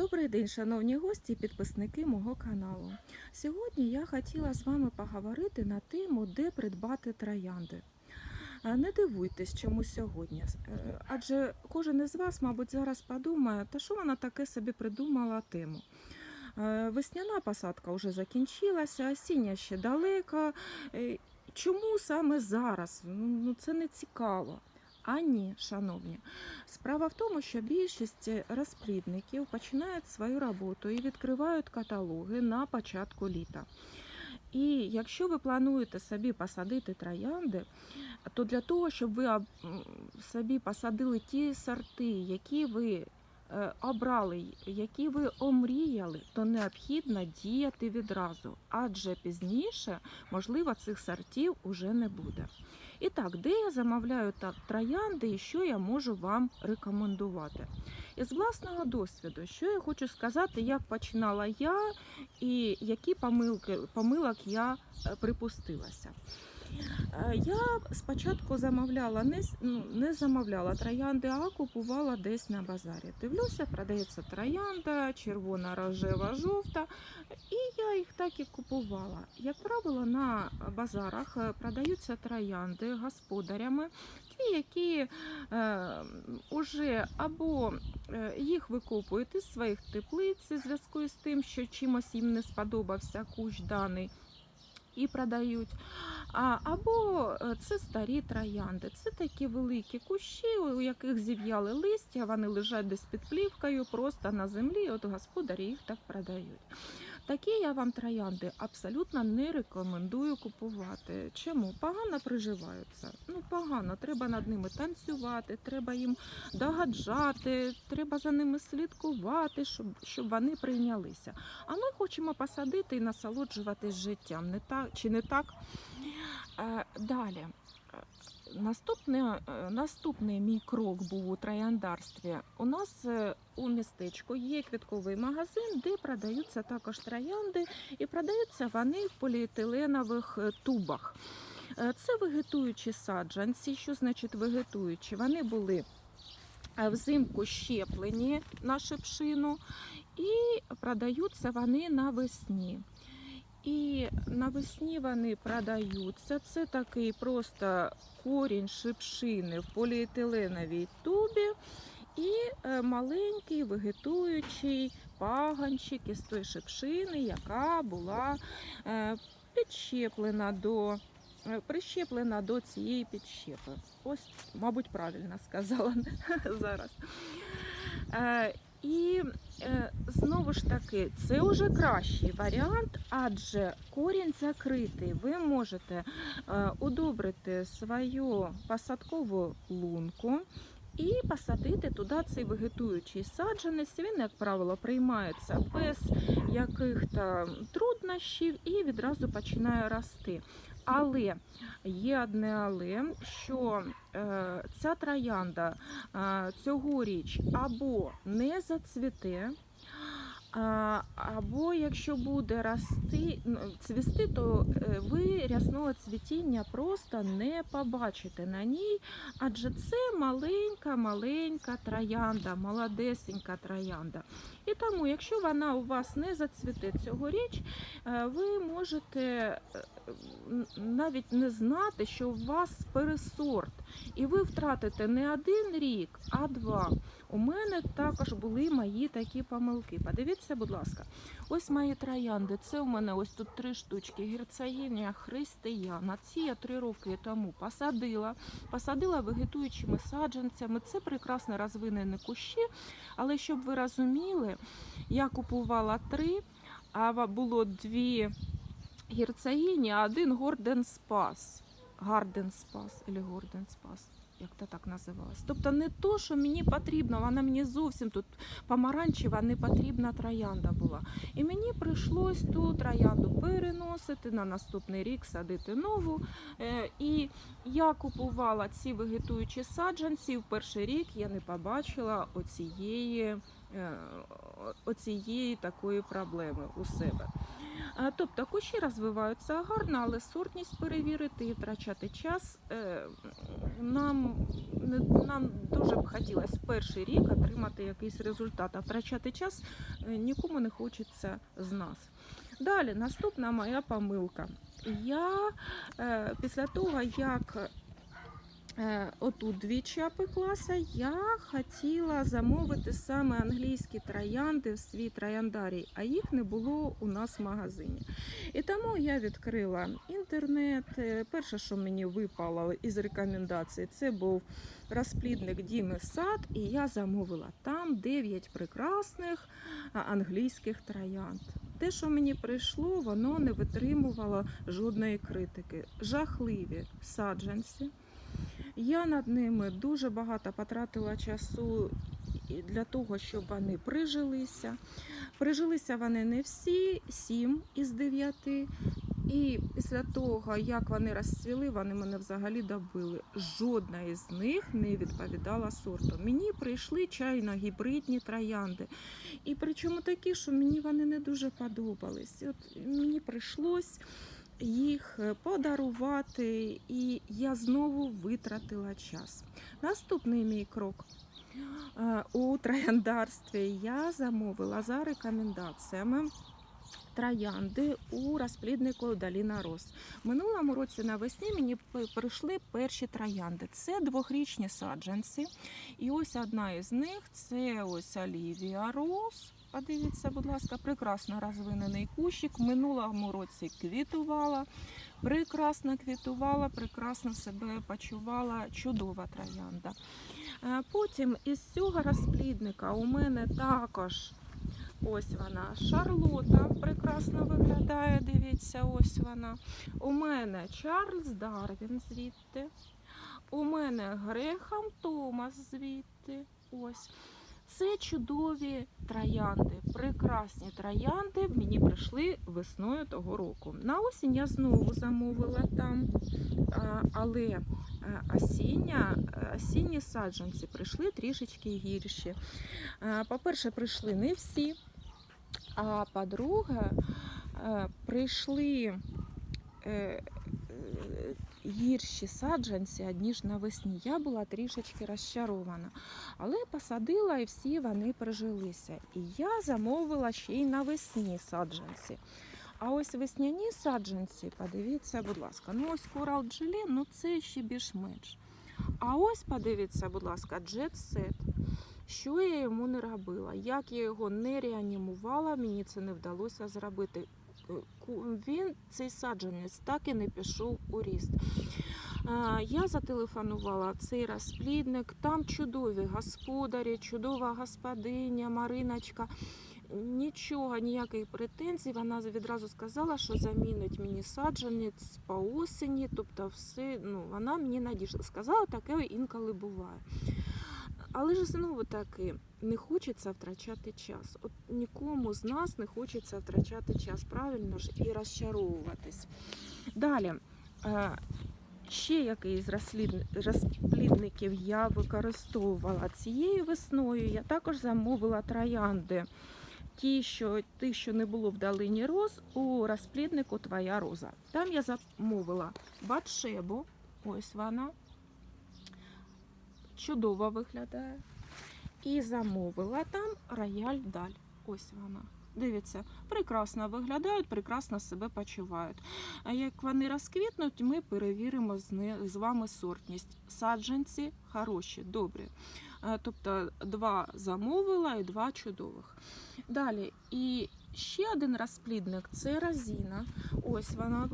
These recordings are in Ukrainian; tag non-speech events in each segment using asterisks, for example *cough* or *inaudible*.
Добрий день, шановні гості і підписники мого каналу. Сьогодні я хотіла з вами поговорити на тему, де придбати троянди. Не дивуйтесь, чому сьогодні, Е, адже кожен із вас, мабуть, зараз подумає, та що вона таке собі придумала тему. Е, Весняна посадка вже закінчилася, осіння ще далеко. Е, Чому саме зараз? Ну, це не цікаво. А ні, шановні. Справа в тому, що більшість розплідників починають свою роботу і відкривають каталоги на початку літа. І якщо ви плануєте собі посадити троянди, то для того, щоб ви собі посадили ті сорти, які ви е, обрали, які ви омріяли, то необхідно діяти відразу, адже пізніше, можливо, цих сортів уже не буде. І так, де я замовляю та- троянди і що я можу вам рекомендувати? Із власного досвіду, що я хочу сказати, як починала я і які помилки, помилок я е, припустилася. Е, Я спочатку замовляла не, ну, не замовляла троянди, а купувала десь на базарі. Дивлюся, продається троянда, червона, рожева, жовта. І я їх так і купувала. Як правило, на базарах е, продаються троянди господарями, ті, які е, уже або е, їх викопують із своїх теплиць у зв'язку з тим, що чимось їм не сподобався кущ даний. І продають. А, або е, це старі троянди. Це такі великі кущі, у яких зів'яли листя, вони лежать десь під плівкою, просто на землі. От господарі їх так продають. Такі я вам троянди абсолютно не рекомендую купувати. Чому? Погано приживаються. Ну, погано, треба над ними танцювати, треба їм догаджати, треба за ними слідкувати, щоб, щоб вони прийнялися. А ми хочемо посадити і насолоджуватись життям. Не так чи не так? Е, Далі. Наступне, е, наступний мій крок був у трояндарстві. У нас е, у містечку є квітковий магазин, де продаються також троянди, і продаються вони в поліетиленових е, тубах. Це вегетуючі саджанці. Що значить вегетуючі? Вони були взимку щеплені на шипшину, і продаються вони навесні. І навесні вони продаються. Це такий просто корінь шипшини в поліетиленовій тубі і е, маленький вегетуючий паганчик із тої шипшини, яка була е, підщеплена до. е, Прищеплена до цієї підщепи. Ось, мабуть, правильно сказала *laughs* зараз. І е, знову ж таки, це вже кращий варіант, адже корінь закритий. Ви можете е, удобрити свою посадкову лунку. І посадити туди цей вегетуючий саджанець. Він, як правило, приймається без яких-то труднощів і відразу починає рости. Але є одне але, що е, ця троянда е, цьогоріч або не зацвіте, а, або якщо буде рости, цвісти, то е, ви рясного цвітіння просто не побачите на ній, адже це маленька-маленька троянда, молодесенька троянда. І тому, якщо вона у вас не зацвіте цьогоріч, е, ви можете е, навіть не знати, що у вас пересорт, і ви втратите не один рік, а два. У мене також були мої такі помилки. Подивіться, будь ласка, ось мої троянди. Це у мене ось тут три штучки. Герцогінія християна. Ці я три роки тому посадила. Посадила вегетуючими саджанцями. Це прекрасно розвинені кущі. Але щоб ви розуміли, я купувала три, а було дві герцогині, а один Горден Спас. Гарден Спас або Горден Спас. Як то так називалось. Тобто не то, що мені потрібно, вона мені зовсім тут помаранчева, не потрібна троянда була. І мені прийшлось ту троянду переносити на наступний рік, садити нову. Е, І я купувала ці вегетуючі саджанці. В перший рік я не побачила оцієї, оцієї такої проблеми у себе. Е, Тобто кущі розвиваються гарно, але сортність перевірити і втрачати час е, нам, нам дуже б хотілося перший рік отримати якийсь результат, а втрачати час е, нікому не хочеться з нас. Далі, наступна моя помилка. Я е, після того, як е, отут двічі опеклася, я хотіла замовити саме англійські троянди в свій трояндарій, а їх не було у нас в магазині. І тому я відкрила інтернет. Е, Перше, що мені випало із рекомендацій, це був розплідник Діми Сад, і я замовила там 9 прекрасних англійських троянд. Те, що мені прийшло, воно не витримувало жодної критики. Жахливі саджанці. Я над ними дуже багато потратила часу для того, щоб вони прижилися. Прижилися вони не всі, сім із дев'яти. І після того, як вони розцвіли, вони мене взагалі добили. Жодна із них не відповідала сорту. Мені прийшли чайно-гібридні троянди. І причому такі, що мені вони не дуже подобались. От мені прийшлось їх е, подарувати, і я знову витратила час. Наступний мій крок. Е, У трояндарстві я замовила за рекомендаціями троянди у розпліднику Доліна Рос. Минулому році навесні мені прийшли перші троянди. Це двохрічні саджанці. І ось одна із них це ось Олівія Рос. Подивіться, будь ласка, прекрасно розвинений кущик. В минулому році квітувала, прекрасно квітувала, прекрасно себе почувала. Чудова троянда. Е, Потім із цього розплідника у мене також ось вона Шарлота прекрасно виглядає. Дивіться, ось вона. У мене Чарльз Дарвін звідти. У мене Грехам Томас звідти. Ось. Це чудові троянди, прекрасні троянди. Мені прийшли весною того року. На осінь я знову замовила там, але е, осіння, осінні саджанці прийшли трішечки гірші. Е, По-перше, прийшли не всі. А по-друге, е, прийшли гірші саджанці, ніж навесні. Я була трішечки розчарована. Але посадила і всі вони прижилися. І я замовила ще й навесні саджанці. А ось весняні саджанці, подивіться, будь ласка, ну ось корал джилі, ну це ще більш-менш. А ось подивіться, будь ласка, джет сет. Що я йому не робила? Як я його не реанімувала, мені це не вдалося зробити. Він, цей саджанець, так і не пішов у ріст. Я зателефонувала цей розплідник, там чудові господарі, чудова господиня, Мариночка. Нічого, ніяких претензій. Вона відразу сказала, що замінить мені саджанець по осені, тобто все, ну, вона мені надійшла. Сказала, таке інколи буває. Але ж знову таки не хочеться втрачати час. От нікому з нас не хочеться втрачати час, правильно ж, і розчаровуватись. Далі. е, Ще який з розплідників я використовувала цією весною. Я також замовила троянди. Ті, що, ті, що не було в долині роз, у розпліднику Твоя роза. Там я замовила батшебу, ось вона, чудово виглядає. І замовила там рояль даль. Ось вона. Дивіться, прекрасно виглядають, прекрасно себе почувають. А як вони розквітнуть, ми перевіримо з, вами сортність. Саджанці хороші, добрі. Тобто два замовила і два чудових. Далі, і ще один розплідник це розіна. Ось вона.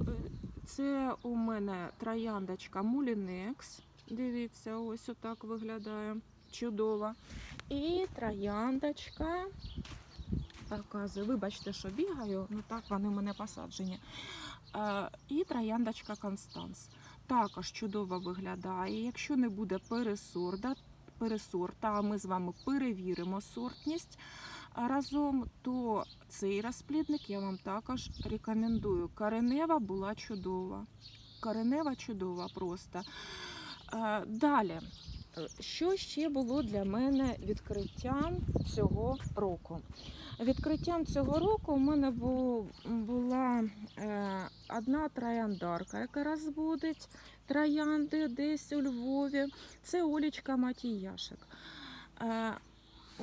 Це у мене трояндочка Мулінекс. Дивіться, ось отак виглядає. Чудово. І трояндочка. Показую, вибачте, що бігаю, ну так вони в мене посаджені. Е, і трояндочка Констанс. Також чудово виглядає. Якщо не буде пересорда, пересорта, а ми з вами перевіримо сортність разом, то цей розплідник я вам також рекомендую. Коренева була чудова. Коренева чудова просто. Е, Далі. що ще було для мене відкриттям цього року? Відкриттям цього року у мене була е, одна трояндарка, яка розводить троянди десь у Львові. Це Олічка Матіяшик. Е,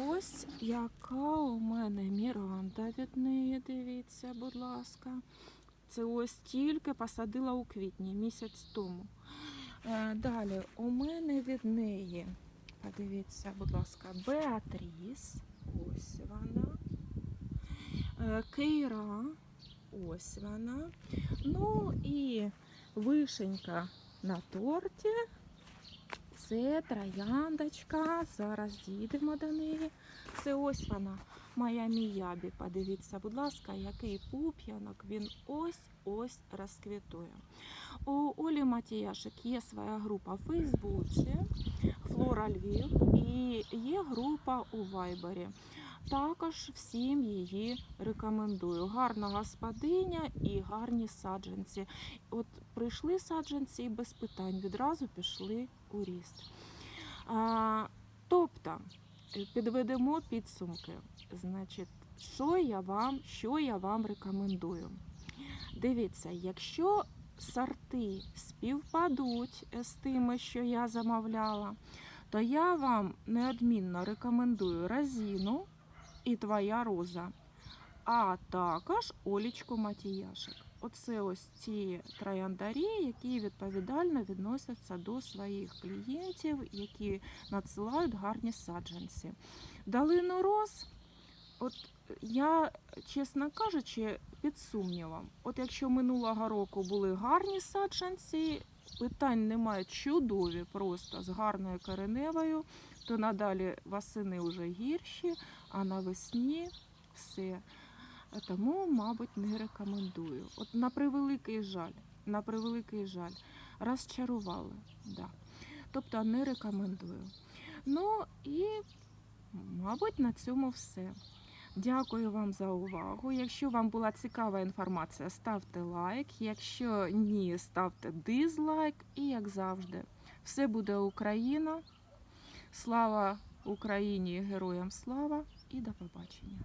ось яка у мене Міранда від неї, дивіться, будь ласка. Це ось тільки посадила у квітні місяць тому. Е, Далі у мене від неї, подивіться, будь ласка, Беатріс. Ось вона. Е, Кейра. Ось вона. Ну і вишенька на торті. Це трояндочка. Зараз дійдемо до неї. Це ось вона, моя міябі. Подивіться, будь ласка, який пуп'янок він ось-ось розквітує. У Олі Матіяшик є своя група в Фейсбуці Флора Львів і є група у Вайбері. Також всім її рекомендую. Гарна господиня і гарні саджанці. От прийшли саджанці і без питань відразу пішли у ріст. А, тобто, е, підведемо підсумки. Значить, що я вам, що я вам рекомендую? Дивіться, якщо сорти співпадуть з тими, що я замовляла, то я вам неодмінно рекомендую розіну і твоя роза, а також Олічку Матіяшик. Оце ось ці трояндарі, які відповідально відносяться до своїх клієнтів, які надсилають гарні саджанці. Долину роз, от я, чесно кажучи, під сумнівом. От якщо минулого року були гарні саджанці, питань немає чудові, просто з гарною кореневою, то надалі восени вже гірші, а навесні все. Тому, мабуть, не рекомендую. От на превеликий жаль, на превеликий жаль, розчарували. Да. Тобто не рекомендую. Ну і, мабуть, на цьому все. Дякую вам за увагу. Якщо вам була цікава інформація, ставте лайк. Якщо ні, ставте дизлайк. І як завжди, все буде Україна. Слава Україні, героям слава і до побачення.